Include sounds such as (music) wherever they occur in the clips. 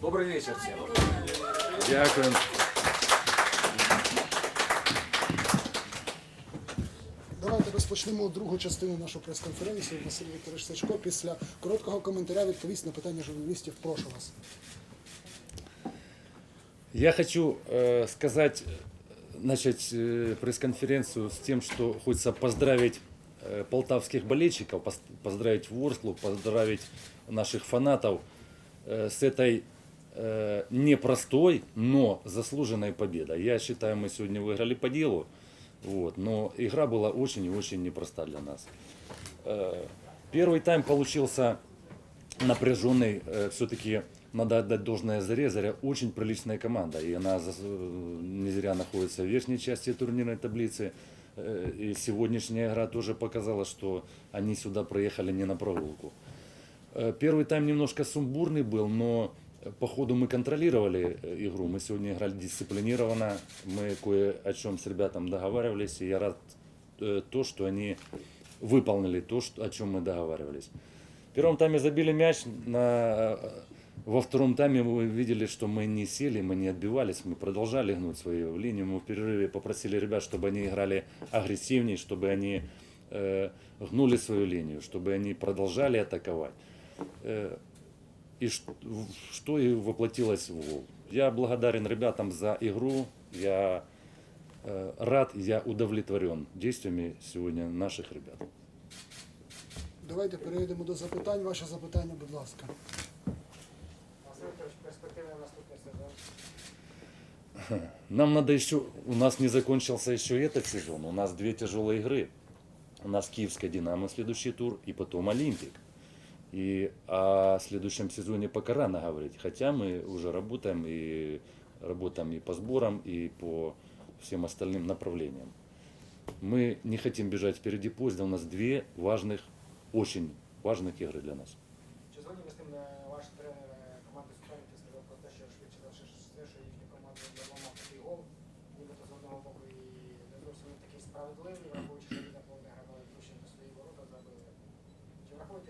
Добрый вечер всем. Дякую. Давайте розпочнемо другу частину нашої прес-конференції. Василь Вікторович Сачко після короткого коментаря відповість на питання журналістів. Прошу вас. Я хочу э, сказать, э, начать э, пресс-конференцию с тем, что хочется поздравить э, полтавских болельщиков, пос- поздравить Ворслу, поздравить наших фанатов э, с этой э, непростой, но заслуженной победой. Я считаю, мы сегодня выиграли по делу, вот, но игра была очень и очень непроста для нас. Э, Первый тайм получился напряженный. Все-таки надо отдать должное Заре. Заря очень приличная команда. И она э, не зря находится в верхней части турнирной таблицы. Э, И сегодняшняя игра тоже показала, что они сюда проехали не на прогулку. Э, Первый тайм немножко сумбурный был, но э, по ходу мы контролировали э, игру. Мы сегодня играли дисциплинированно. Мы кое о чем с ребятам договаривались. И я рад э, то, что они выполнили то, что, о чем мы договаривались. В первом тайме забили мяч, на, э, во втором тайме вы видели, что мы не сели, мы не отбивались, мы продолжали гнуть свою линию. Мы в перерыве попросили ребят, чтобы они играли агрессивнее, чтобы они э, гнули свою линию, чтобы они продолжали атаковать. И в- что и воплотилось в гол. Я благодарен ребятам за игру. Я э, рад, я удовлетворен действиями сегодня наших ребят. Давайте перейдемо до запитань. Ваше запитання, будь ласка. Василь Вікторович, перспективи на наступний сезон. Нам надо еще, у нас не закончился еще этот сезон, у нас две тяжелые игры. У нас Киевская Динамо следующий тур и потом Олимпик. И о следующем сезоне пока рано говорить, хотя мы уже работаем и работаем и по сборам, и по всем остальным направлениям. Мы не хотим бежать впереди поезда, у нас две важных, очень важных игры для нас. Чи згодні ви з тим е, ваш тренер е, команди суперників сказав про те, що швидше за все, все, що їхня команда зламав такий гол, нібито з одного боку і не зовсім він такий справедливий, враховуючи, (clears throat)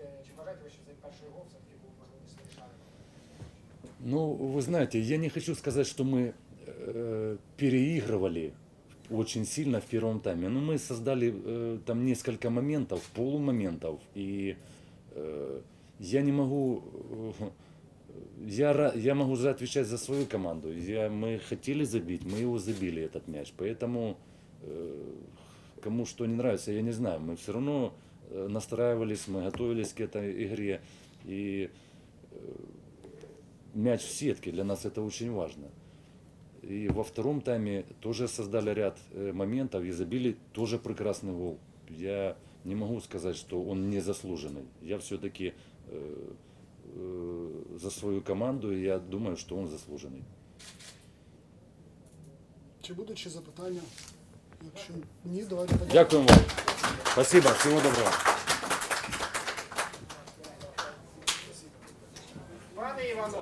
Чи врахуєте, чи вважаєте ви, що цей перший гол все-таки був можливість вирішальним? Ну, вы знаете, я не хочу сказать, что мы э, переигрывали очень сильно в первом тайме. Но мы создали э, там несколько моментов, полумоментов. И э, я не могу... э, я, ра- я могу за- отвечать за свою команду. Я, мы хотели забить, мы его забили, этот мяч. Поэтому э, кому что не нравится, я не знаю. Мы все равно э, настраивались, мы готовились к этой игре. И мяч в сетке, для нас это очень важно. И во втором тайме тоже создали ряд э, моментов и забили тоже прекрасный гол. Я не могу сказать, что он незаслуженный. Я все-таки э, э, за свою команду, и я думаю, что он заслуженный. Чи будуть ще запитання? Якщо ні, давайте подякуємо. Дякую вам. Спасибо. Всего доброго.